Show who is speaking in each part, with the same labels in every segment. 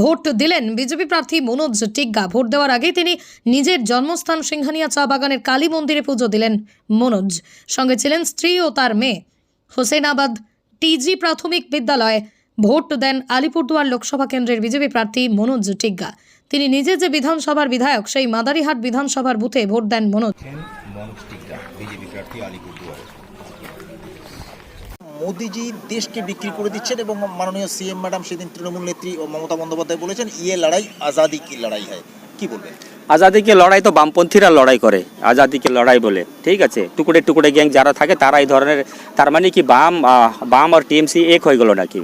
Speaker 1: Vote দিলেন BJP প্রার্থী Manoj Tigga. Vote দেওয়ার আগে তিনি নিজের জন্মস্থান সিংহানিয়া চা বাগানের কালী মন্দিরে পুজো দিলেন মনোজ। সঙ্গে ছিলেন স্ত্রী ও তার মেয়ে। হোসেনাবাদ টিজি প্রাথমিক বিদ্যালয়ে ভোট দেন আলিপুরদুয়ার লোকসভা কেন্দ্রের বিজেপি প্রার্থী মনোজ টিগ্গা। তিনি নিজে যে বিধানসভার বিধায়ক, সেই মাদারিহাট বিধানসভার বুথে ভোট দেন মনোজ।
Speaker 2: বিজেপি প্রার্থী
Speaker 3: মোদিজি দেশকে বিক্রি করে দিচ্ছেন এবং মাননীয় সিএম ম্যাডাম সেদিন তৃণমূল নেত্রী ও মমতা বন্দ্যোপাধ্যায় বলেছেন ইয়ে লড়াই আজাদি কি লড়াই হয়? কি বলবেন?
Speaker 4: আজাদিকে লড়াই তো বামপন্থীরা লড়াই করে আজাদিকে লড়াই বলে, ঠিক আছে? টুকরে টুকরে গ্যাং যারা থাকে তারা এই ধরনের, তার মানে কি বাম বাম আর টিএমসি এক হয়ে গেল নাকি?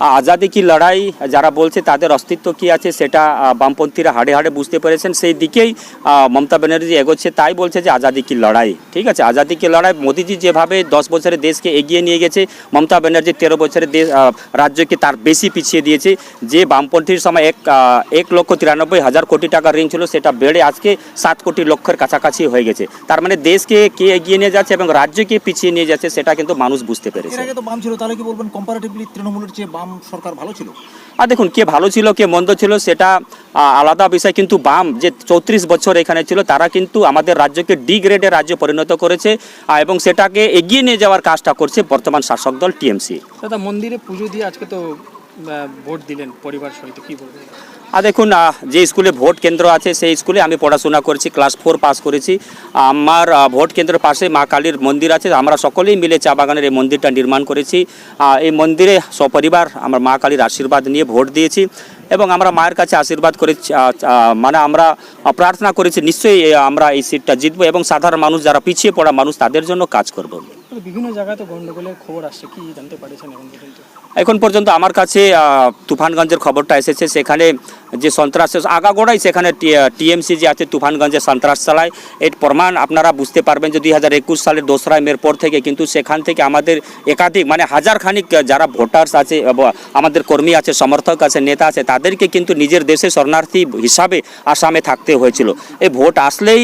Speaker 4: আজাদি কি লড়াই যারা বলছে তাদের অস্তিত্ব কি আছে সেটা বামপন্থীরা হাড়ে হাড়ে বুঝতে পেরেছেন। সেই দিকেই মমতা ব্যানার্জি এগোচ্ছে, তাই বলছে যে আজাদি কি লড়াই। ঠিক আছে, আজাদি কি লড়াই? মোদিজি যেভাবে দশ বছরের দেশকে এগিয়ে নিয়ে গেছে, মমতা ব্যানার্জি তেরো বছরের দেশ রাজ্যকে তার বেশি পিছিয়ে দিয়েছে। যে বামপন্থীর সময় এক এক লক্ষ তিরানব্বই হাজার কোটি টাকা ঋণ ছিল, সেটা বেড়ে আজকে সাত কোটি লক্ষের কাছাকাছি হয়ে গেছে। তার মানে দেশকে কে এগিয়ে নিয়ে যাচ্ছে এবং রাজ্যকে পিছিয়ে নিয়ে যাচ্ছে, সেটা কিন্তু মানুষ বুঝতে পেরেছে।
Speaker 3: তাহলে কি বলবেন? কম্পারেটিভলি তৃণমূলের চেয়ে বাম সরকার ভালো ছিল?
Speaker 4: আর দেখুন কে ভালো ছিল কে মন্দ ছিল সেটা আলাদা বিষয়। কিন্তু বাম যে চৌত্রিশ বছর এখানে ছিল তারা কিন্তু আমাদের রাজ্যকে ডি রাজ্য রাজ্যে পরিণত করেছে এবং সেটাকে এগিয়ে নিয়ে যাওয়ার কাজটা করছে বর্তমান শাসক দল টিএমসি
Speaker 5: দাদা মন্দিরে পুজো দিয়ে আজকে তো ভোট দিলেন পরিবার সহিত কি বলবেন?
Speaker 4: আর দেখুন যে স্কুলে ভোট কেন্দ্র আছে, সেই স্কুলে আমি পড়াশোনা করেছি ক্লাস ফোর পাস করেছি। আমার ভোট কেন্দ্রের পাশে মা কালীর মন্দির আছে, আমরা সকলেই মিলে চা বাগানের এই মন্দিরটা নির্মাণ করেছি। এই মন্দিরে সপরিবার আমরা মা কালীর আশীর্বাদ নিয়ে ভোট দিয়েছি এবং আমরা মায়ের কাছে আশীর্বাদ করেছি মানে আমরা প্রার্থনা করেছি, নিশ্চয়ই আমরা এই সিটটা জিতবো এবং সাধারণ মানুষ, যারা পিছিয়ে পড়া মানুষ, তাদের জন্য কাজ করব।
Speaker 5: তবে বিভিন্ন জায়গায় তো গন্ডগোলের খবর আসছে, কি জানতে পারেছেন এখন পর্যন্ত?
Speaker 4: এখন পর্যন্ত আমার কাছে তুফানগঞ্জের খবরটা এসেছে, সেখানে যে সন্ত্রাস, আগাগোড়াই সেখানে টিএমসি যে আছে তুফানগঞ্জে সন্ত্রাস চালায়। এর প্রমাণ আপনারা বুঝতে পারবেন যে দুই হাজার একুশ সালের দোসরা মের পর থেকে কিন্তু সেখান থেকে আমাদের একাধিক মানে হাজার খানিক যারা ভোটার্স আছে আমাদের কর্মী আছে, সমর্থক আছে, নেতা আছে, তাদেরকে কিন্তু নিজের দেশে শরণার্থী হিসাবে আসামে থাকতে হয়েছিল। এই ভোট আসলেই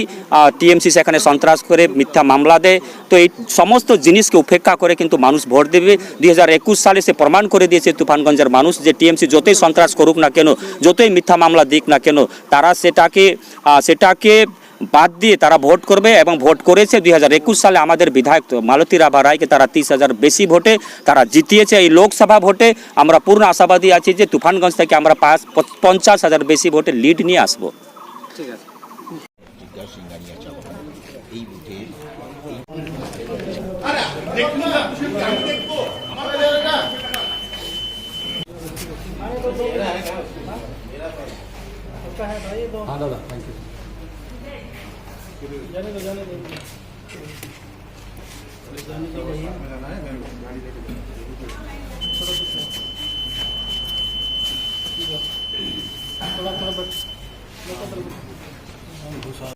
Speaker 4: টিএমসি সেখানে সন্ত্রাস করে মিথ্যা মামলা দেয়। তো এই সমস্ত জিনিসকে উপেক্ষা করে কিন্তু মানুষ ভোট দেবে। দুই হাজার একুশ সালে সে প্রমাণ করে দিয়েছে, তুফানগঞ্জের মানুষ যে টিএমসি যতই সন্ত্রাস করুক না কেন, যতই মিথ্যা মামলা দিক না কেন, তারা সেটাকে সেটাকে বাদ দিয়ে তারা ভোট করবে এবং ভোট করেছে। দুই হাজার একুশ সালে আমাদের বিধায়ক মালতী রাভা রায়কে তারা তিরিশ হাজার বেশি ভোটে তারা জিতিয়েছে। এই লোকসভা ভোটে আমরা পূর্ণ আশাবাদী আছি যে তুফানগঞ্জ থেকে আমরা পাঁচ, পঞ্চাশ হাজার বেশি ভোটে লিড নিয়ে আসব।
Speaker 5: ঠিক আছে।
Speaker 2: বিদ্যা সিঙ্গানিয়া চা বাগান এই বুথে
Speaker 3: হ্যাঁ দাদা থ্যাংক ইউ जाने दो जाने दो जाने दो मेरा ना है मैं गाड़ी लेके थोड़ा कुछ थोड़ा थोड़ा बस